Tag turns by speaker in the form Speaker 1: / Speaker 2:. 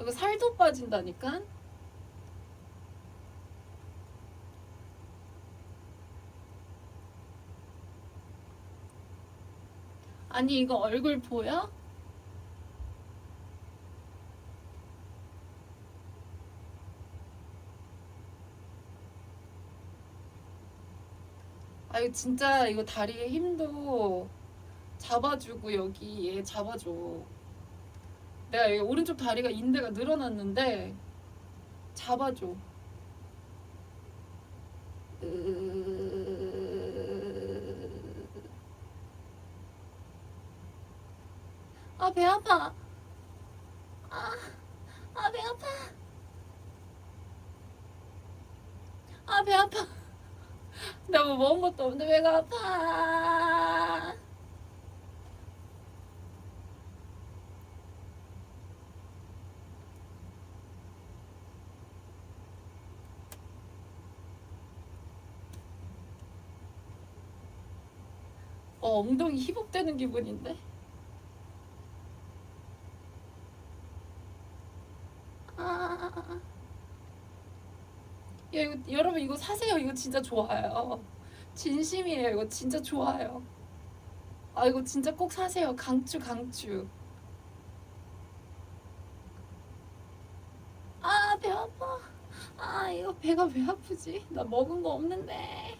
Speaker 1: 이거 살도 빠진다니까? 아니 이거 얼굴 보여? 아 이거 진짜 이거 다리에 힘도 잡아주고 여기 얘 잡아줘. 내가 여기 오른쪽 다리가 인대가 늘어났는데 잡아줘. 으... 아, 배 아파. 아, 아, 배 아파. 아, 배 아파. 내가 뭐 먹은 것도 없는데 배가 아파. 어, 엉덩이 희복되는 기분인데? 아. 야, 이거, 여러분, 이거 사세요. 이거 진짜 좋아요. 진심이에요. 이거 진짜 좋아요. 아, 이거 진짜 꼭 사세요. 강추, 강추. 아, 배 아파. 아, 이거 배가 왜 아프지? 나 먹은 거 없는데.